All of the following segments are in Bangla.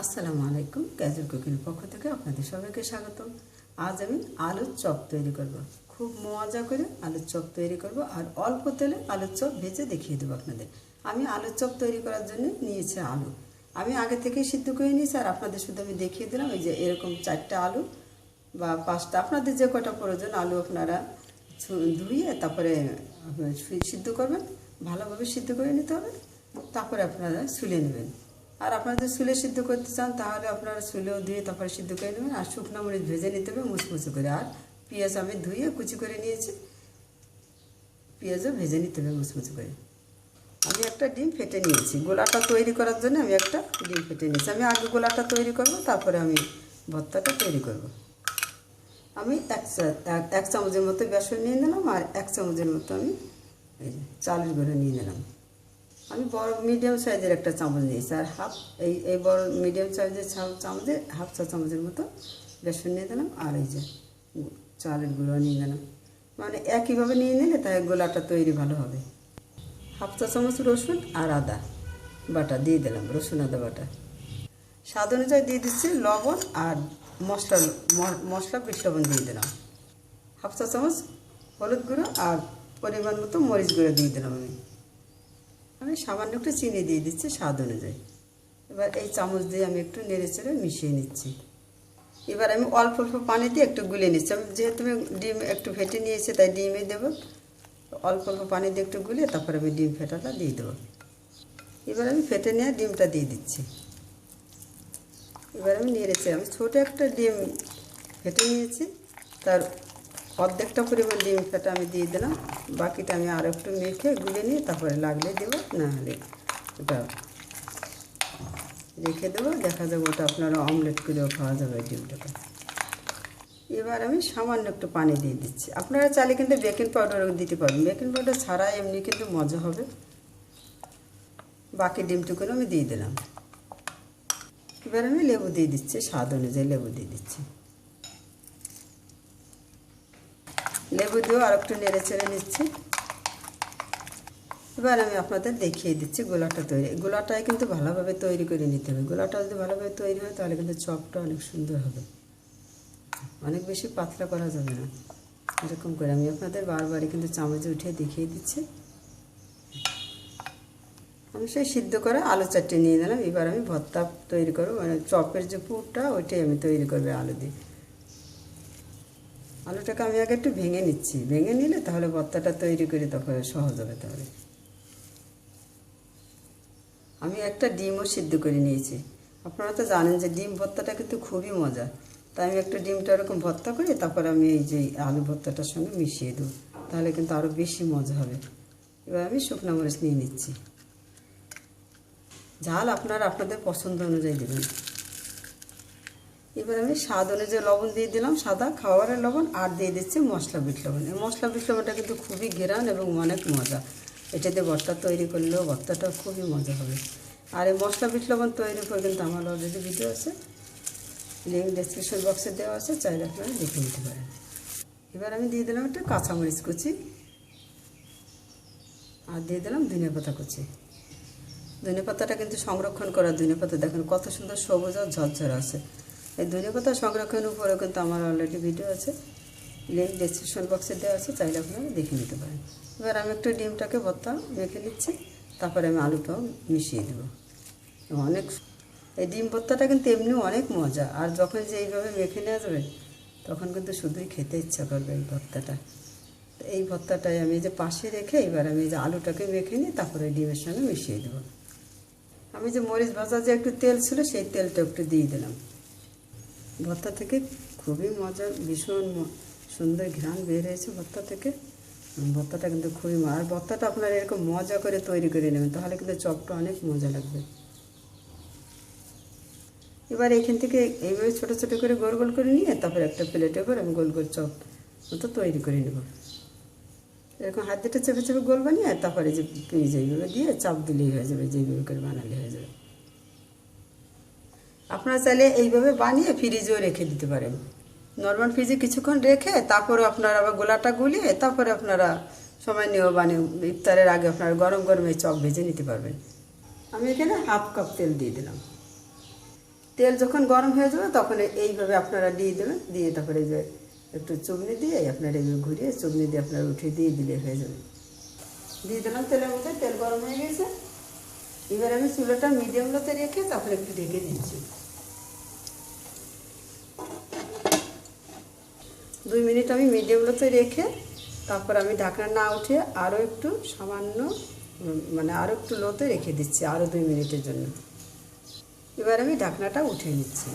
আসসালামু আলাইকুম, ক্যাজুয়াল কুকিংয়ের পক্ষ থেকে আপনাদের সবাইকে স্বাগত আজ আমি আলুর চপ তৈরি করব। খুব মজা করে আলুর চপ তৈরি করব আর অল্প তেলে আলুর চপ ভেজে দেখিয়ে দেবো আপনাদের। আমি আলুর চপ তৈরি করার জন্য নিয়েছি আলু। আমি আগে থেকে সিদ্ধ করে নিয়েছি আর আপনাদের শুধু আমি দেখিয়ে দিলাম এই যে এরকম চারটা আলু বা পাঁচটা। আপনাদের যে কটা প্রয়োজন, আলু আপনারা ধুয়ে তারপরে সিদ্ধ করবেন, ভালোভাবে সিদ্ধ করে নিতে হবে, তারপরে আপনারা ছুলে নেবেন। আর আপনারা যদি চুলে সিদ্ধ করতে চান, তাহলে আপনারা চুলেও ধুয়ে তারপরে সিদ্ধ করে নেবেন। আর শুকনো মরিচ ভেজে নিতে হবে, মুচমুচে করে। আর পেঁয়াজ আমি ধুয়ে কুচি করে নিয়েছি। পেঁয়াজও ভেজে নিতে হবে, মুচমুচে করে। আমি একটা ডিম ফেটে নিয়েছি। গোলাটা তৈরি করার জন্য আমি একটা ডিম ফেটে নিয়েছি। আমি আগে গোলাটা তৈরি করব, তারপরে আমি ভর্তাটা তৈরি করব। আমি এক চামচের মতো বেসন নিয়ে নিলাম, আর এক চামচের মতো আমি চালের গুঁড়ো নিয়ে নিলাম। আমি বড় মিডিয়াম সাইজের একটা চামচ নিয়েছি আর হাফ, এই এই বড় মিডিয়াম সাইজের চামচে, হাফ চা চামচের মতো বেসন নিয়ে দিলাম, আর এই যে চালের গুঁড়ো নিয়ে নিলাম। মানে একইভাবে নিয়ে নিলে তাই গোলাটা তৈরি ভালো হবে। হাফ চা চামচ রসুন আর আদা বাটা দিয়ে দিলাম, রসুন, আদা বাটা। স্বাদ অনুযায়ী দিয়ে দিচ্ছি লবণ আর মশলা মশলা বিষ লবণ দিয়ে দিলাম। হাফ চা চামচ হলুদ গুঁড়ো আর পরিমাণ মতো মরিচ গুঁড়ো দিয়ে দিলাম আমি। আমি সামান্য একটু চিনি দিয়ে দিচ্ছি, স্বাদ অনুযায়ী। এবার এই চামচ দিয়ে আমি একটু নেড়ে চেড়ে মিশিয়ে নিচ্ছি। এবার আমি অল্প অল্প পানি দিয়ে একটু গুলে নিচ্ছি। আমি যেহেতু আমি ডিম একটু ফেটে নিয়েছি, তাই ডিমে দেবো। অল্প অল্প পানি দিয়ে একটু গুলিয়ে তারপরে আমি ডিম ফেটাটা দিয়ে দেবো। এবার আমি ফেটে নিয়ে ডিমটা দিয়ে দিচ্ছি। এবার আমি নেড়েছি আমি ছোটো একটা ডিম ফেটে নিয়েছি। তার অর্ধেকটা পরিমাণ ডিম ফেটা আমি দিয়ে দিলাম। বাকিটা আমি আর একটু মেখে গুলে নিয়ে তারপরে লাগলে দেবো, না হলে ওটা রেখে দেবো। দেখা যাবে ওটা আপনারা অমলেট করেও খাওয়া যাবে ডিমটাকে। এবার আমি সামান্য একটু পানি দিয়ে দিচ্ছি। আপনারা চাইলে কিন্তু বেকিং পাউডারও দিতে পারবেন। বেকিং পাউডার ছাড়া এমনি কিন্তু মজা হবে। বাকি ডিমটুকুনো আমি দিয়ে দিলাম। এবার আমি লেবু দিয়ে দিচ্ছি, স্বাদ অনুযায়ী লেবু দিয়ে দিচ্ছি। লেবু দিয়েও আর একটু নেড়ে চেড়ে নিচ্ছি। এবার আমি আপনাদের দেখিয়ে দিচ্ছি গোলাটা তৈরি। গোলাটাই কিন্তু ভালোভাবে তৈরি করে নিতে হবে। গোলাটা যদি ভালোভাবে তৈরি হয় তাহলে কিন্তু চপটা অনেক সুন্দর হবে। অনেক বেশি পাতলা করা যাবে না। এরকম করে আমি আপনাদের বারবারই কিন্তু চামচে উঠে দেখিয়ে দিচ্ছি। আমি সেই সিদ্ধ করে আলু চারটে নিয়ে নিলাম। এবার আমি ভর্তা তৈরি করব। মানে চপের যে পুরটা, ওইটাই আমি তৈরি করব আলু দিয়ে। আলুটাকে আমি আগে একটু ভেঙে নিচ্ছি। ভেঙে নিলে তাহলে ভর্তাটা তৈরি করে তখন সহজ হবে তাহলে। আমি একটা ডিমও সিদ্ধ করে নিয়েছি। আপনারা তো জানেন যে ডিম ভর্তাটা কিন্তু খুবই মজা। তাই আমি একটা ডিমটা এরকম ভর্তা করে তারপর আমি এই যে আলু ভর্তাটার সঙ্গে মিশিয়ে দেবো। তাহলে কিন্তু আরও বেশি মজা হবে। এবার আমি শুকনো মরিচ নিয়ে নিচ্ছি। ঝাল আপনারা আপনাদের পছন্দ অনুযায়ী দেবেন। এবার আমি স্বাদ অনুযায়ী লবণ দিয়ে দিলাম, সাদা খাবারের লবণ, আর দিয়ে দিচ্ছি মশলা বিট লবণ। এই মশলা বিট লবণটা কিন্তু খুবই ঘেরান এবং অনেক মজা। এটাতে ভর্তা তৈরি করলেও ভর্তাটা খুবই মজা হবে। আর এই মশলা বিট লবণ তৈরি করে কিন্তু আমার অলরেডি ভিডিও আছে। লিঙ্ক ডিসক্রিপশন বক্সে দেওয়া আছে, চাইলে আপনারা দেখে নিতে পারেন। এবার আমি দিয়ে দিলাম একটা কাঁচামরিচ কুচি, আর দিয়ে দিলাম ধনে পাতা কুচি। ধনে পাতাটা কিন্তু সংরক্ষণ করা ধনে পাতা, দেখেন কত সুন্দর সবুজ আর ঝরঝর আছে। এই ধনে পাতা সংরক্ষণের উপরেও কিন্তু আমার অলরেডি ভিডিও আছে। লিঙ্ক ডিসক্রিপশন বক্সে দেওয়া আছে, চাইলে আপনারা দেখে নিতে পারেন। এবার আমি একটু ডিমটাকে ভর্তা মেখে নিচ্ছি, তারপরে আমি আলুটাও মিশিয়ে দেবো। অনেক এই ডিম ভর্তাটা কিন্তু এমনি অনেক মজা, আর যখন যে এইভাবে মেখে নেওয়া যাবে, তখন কিন্তু শুধুই খেতে ইচ্ছা করবে এই ভর্তাটা। এই ভর্তাটাই আমি যে পাশে রেখে এবার আমি যে আলুটাকে মেখে নিই তারপরে ডিমের সঙ্গে মিশিয়ে দেবো। আমি যে মরিচ ভাজা যে একটু তেল ছিল, সেই তেলটা একটু দিয়ে দিলাম। ভর্তা থেকে খুবই মজার, ভীষণ সুন্দর ঘ্রাণ বের হয়েছে ভর্তা থেকে। ভর্তাটা কিন্তু খুবই আর ভর্তাটা আপনারা এরকম মজা করে তৈরি করে নেবেন, তাহলে কিন্তু চপটা অনেক মজা লাগবে। এবার এখান থেকে এইভাবে ছোটো ছোটো করে গোল গোল করে নিয়ে তারপর একটা প্লেটে করে আমি গোল গোল চপ মতো তৈরি করে নেব। এরকম হাত দিতে চেপে চেপে গোল বানিয়ে তারপরে যে পেঁয়াজ এইভাবে দিয়ে চাপ দিলেই হয়ে যাবে যেইভাবে করে বানালে হয়ে যাবে। আপনারা চাইলে এইভাবে বানিয়ে ফ্রিজেও রেখে দিতে পারেন। নর্মাল ফ্রিজে কিছুক্ষণ রেখে তারপরে আপনারা আবার গোলাটা গুলিয়ে তারপরে আপনারা সময় নিয়েও বানিয়ে ইফতারের আগে আপনারা গরম গরমে চপ ভেজে নিতে পারবেন। আমি এখানে হাফ কাপ তেল দিয়ে দিলাম। তেল যখন গরম হয়ে যাবে তখন এইভাবে আপনারা দিয়ে দেবেন। দিয়ে তারপরে যে একটু চুগনি দিয়ে আপনারা এইভাবে ঘুরিয়ে চুগনি দিয়ে আপনারা উঠিয়ে দিয়ে দিলে হয়ে যাবে। দিয়ে দিলাম তেলের মধ্যে, তেল গরম হয়ে গেছে। এবার আমি চুলাটা মিডিয়াম লোতে রেখে তারপরে একটু ঢেকে দিচ্ছি দুই মিনিট আমি মিডিয়াম লোতে রেখে তারপর আমি ঢাকনা না উঠে আরও একটু সামান্য মানে আরও একটু লোতে রেখে দিচ্ছি আরও দুই মিনিটের জন্য। এবার আমি ঢাকনাটা উঠে নিচ্ছি।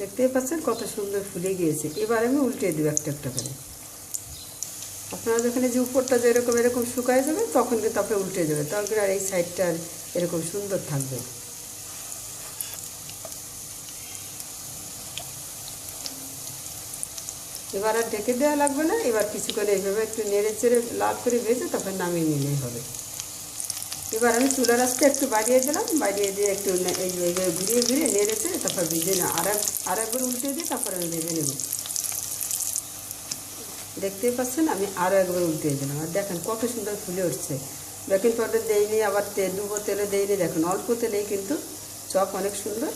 দেখতেই পাচ্ছেন কত সুন্দর ফুলে গিয়েছে। এবার আমি উল্টে দেবো একটা একটা করে। আপনারা যখন যে উপরটা যে এরকম শুকায় যাবে, তখন কিন্তু আপনি উল্টে যাবে। তখন আর এই সাইডটা এরকম সুন্দর থাকবে। এবার আর ঢেকে দেওয়া লাগবে না। এবার কিছুক্ষণ এইভাবে একটু নেড়ে চেড়ে লাল করে ভেজে তারপর নামিয়ে নিলেই হবে। এবার আমি চুলার আঁচটা একটু বাড়িয়ে দিলাম। বাড়িয়ে দিয়ে একটু ঘুরিয়ে ঘুরিয়ে নেড়ে চেড়ে তারপর ভেজে না আর এক আর একবার উল্টে দিয়ে তারপর আমি ভেজে নেব। দেখতেই পাচ্ছেন, আমি আরও একবার উল্টে দিলাম। আর দেখেন কত সুন্দর ফুলে উঠছে। বেকিং পাউডার দেইনি, আবার তেল ডুবো তেলে দেইনি। দেখেন অল্প তেলেই কিন্তু চপ অনেক সুন্দর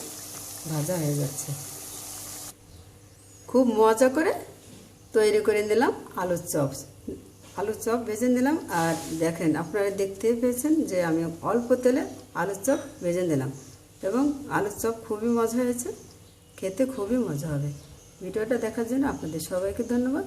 ভাজা হয়ে যাচ্ছে। খুব মজা করে তৈরি করে নিলাম আলুর চপ আলুর চপ ভেজে নিলাম, আর দেখেন আপনারা দেখতেই পেয়েছেন যে আমি অল্প তেলে আলুর চপ ভেজে নিলাম। এবং আলুর চপ খুবই মজা হয়েছে, খেতে খুবই মজা হবে। ভিডিওটা দেখার জন্য আপনাদের সবাইকে ধন্যবাদ।